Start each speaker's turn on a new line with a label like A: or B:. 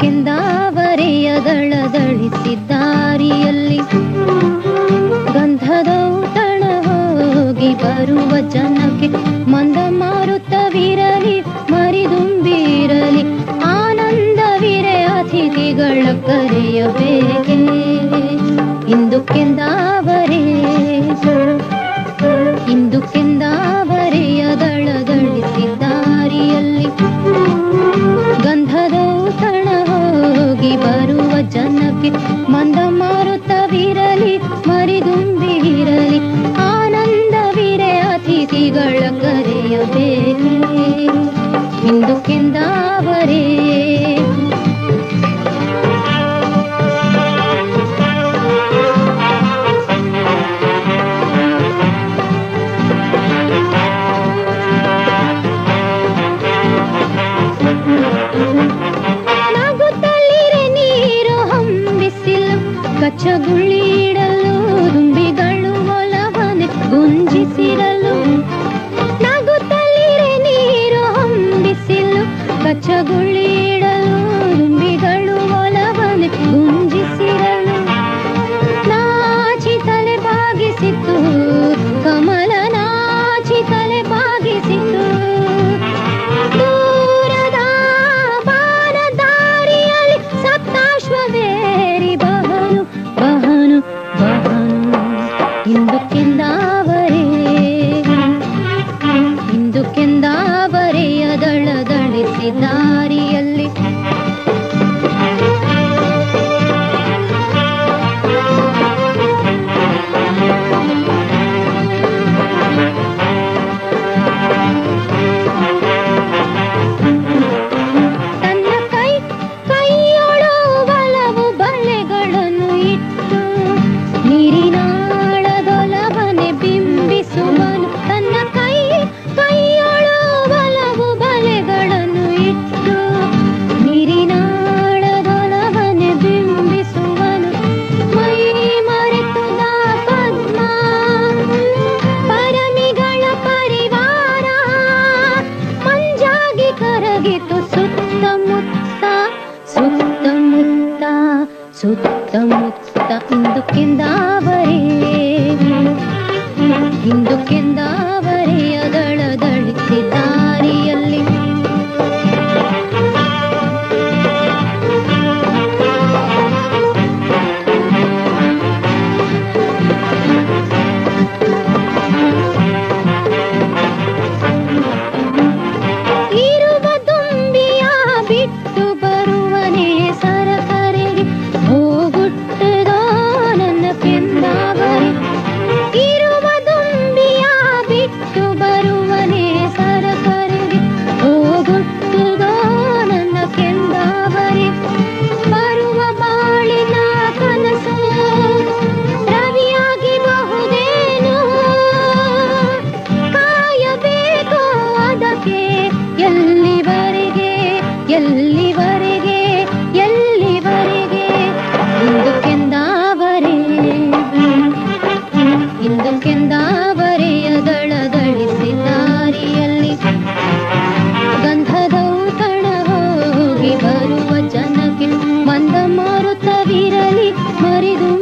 A: ಕೆಂದಾವರೆಯ ದಾರಿಯಲ್ಲಿ ಗಂಧದ ಉತ್ತಣ ಹೋಗಿ ಬರುವ ಜನಕ್ಕೆ ಮಂದ ಮಾರುತ್ತವಿರಲಿ ಮರಿದುಂಬಿರಲಿ. ಆನಂದವಿರೆ ಅತಿಥಿಗಳ ಕರೆಯಬೇಕೆ. ಬದುಕಿಗೆ ಮಂದ ಮಾರುತ್ತವಿರಲಿ ಮರಿದುಂಬಿರಲಿ ಆನಂದವಿರೆ ಅತಿಥಿಗಳ ಕರೆಯಬೇಕು ಸಗುಳಿ ಸುತ್ತಮುತ್ತ ಇಂದು ಕೆಂದಾವರೇ ಇಂದು ಕೆಂದಾವರೇ ಹರಿದು